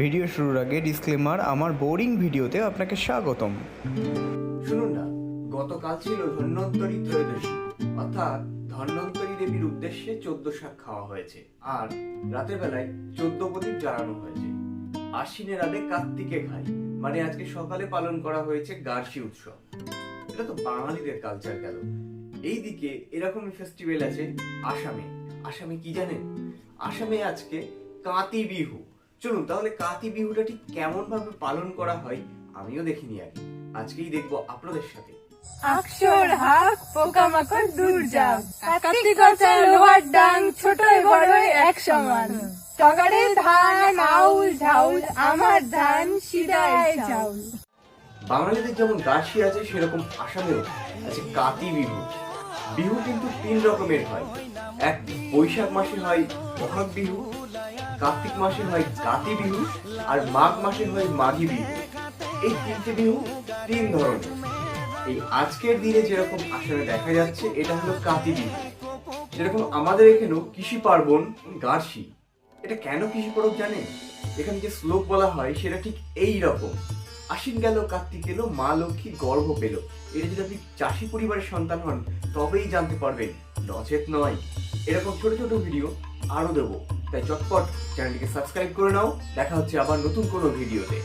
Video শুরুর আগে disclaimer আমার বোরিং ভিডিওতে আপনাকে স্বাগতম। শুনুন না, গতকাল ছিল ধন্বন্তরী ত্রয়োদশী, অর্থাৎ ধন্বন্তরী দেবীর উদ্দেশ্যে চোদ্দ শাক খাওয়া হয়েছে, আর রাতের বেলায় চোদ্দ প্রদীপ জ্বালানো হয়েছে। আশ্বিনের রাতে কার্তিকে খাই মানে আজকে সকালে পালন করা হয়েছে গার্সি উৎসব। এটা তো বাঙালিদের কালচার গেল। এইদিকে এরকমই ফেস্টিভ্যাল আছে আসামে। আসামে কি জানেন? আসামে আজকে কাতি বিহু। চলুন তাহলে কাতি বিহুটা ঠিক কেমন ভাবে পালন করা হয় আমিও দেখিনি আগে। আজকেই দেখব আপনাদের সাথে। আকশর হাক পোকামাকড় দূর যাও কার্তিক গছার লোহার ডাং ছোটই বড়ই এক সমান। টগারে ধান আউল ঝাউল আমার ধান সিদায় চাউল। বাঙালিদের যেমন গাছি আছে সেরকম আসামেও আছে কাতি বিহু। বিহু কিন্তু তিন রকমের হয়। এক বৈশাখ মাসে হয় বহাগ বিহু কার্তিক মাসে হয় কাতি বিহু আর মাঘ মাসে হয় মাঘী বিহু। এই তিনটে বিহু তিন ধরনের। এই আজকের দিনে যেরকম আসামে দেখা যাচ্ছে, এটা হলো কাতি বিহু। যেরকম আমাদের এখানেও কৃষি পার্বণ গার্সি। এটা কেন কৃষি পরব জানেন? এখানে যে শ্লোক বলা হয়, সেটা ঠিক এই রকম। আশ্বিন গেল, কার্তিক এলো, মা লক্ষ্মী গর্ভ পেল। এটা যদি আপনি চাষি পরিবারের সন্তান হন, তবেই জানতে পারবেন, নচেত নয়। এরকম ছোট ছোট ভিডিও আরও দেবো। তাই চটপট চ্যানেলটিকে সাবস্ক্রাইব করে নাও। দেখা হচ্ছে আবার নতুন কোনো ভিডিওতে।